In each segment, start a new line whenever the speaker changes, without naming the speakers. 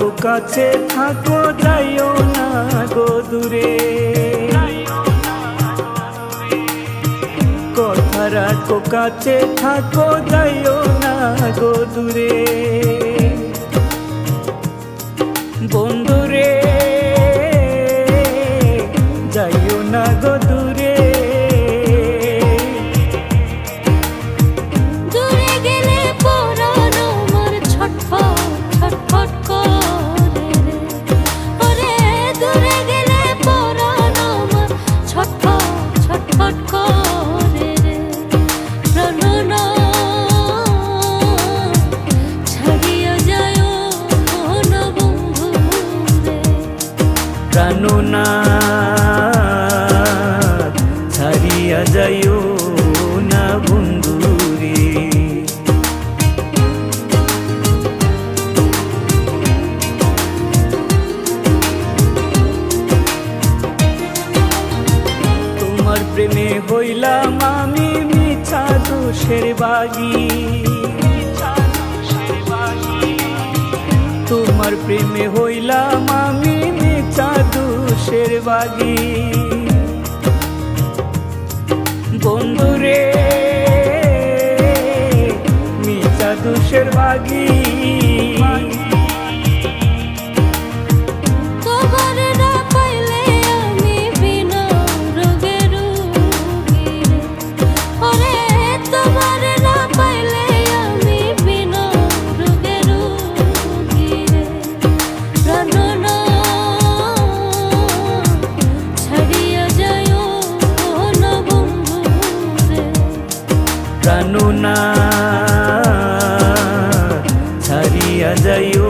রাখো কাছে থাকো, যাইও না গো দূরে। কথা রাখো, কাছে থাকো, যাইও না গো দূরে। বন্ধুরে প্রাণনাথ ছাড়িয়া না বন্ধুরে তোমার প্রেমে হইলাম আমি মিছা তোমার প্রেমে হইলাম বাগি বন্ধুরে মিছা দুষের বাগি
ছাড়িয়া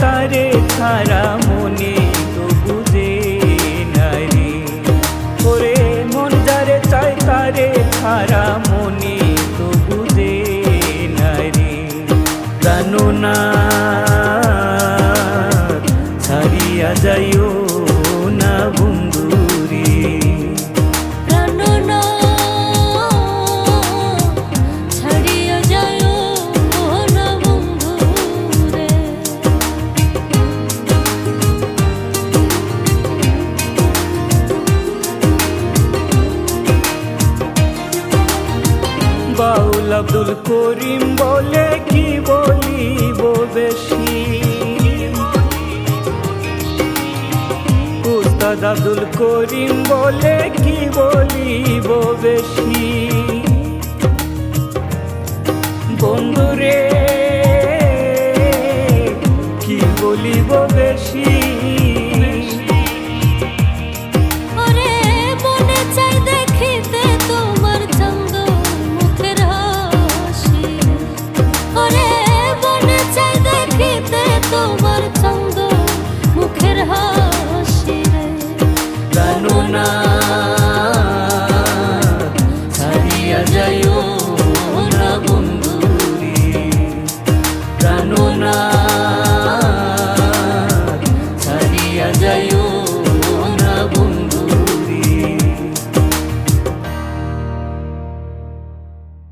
তারে ছাড়া মনে তো বুঝে নারে ওরে মন যারে চাই তারে ছাড়া আব্দুল করিম বলে কি বলিব বেশি? উস্তাদ আব্দুল করিম বলে কি বলিব বেশি?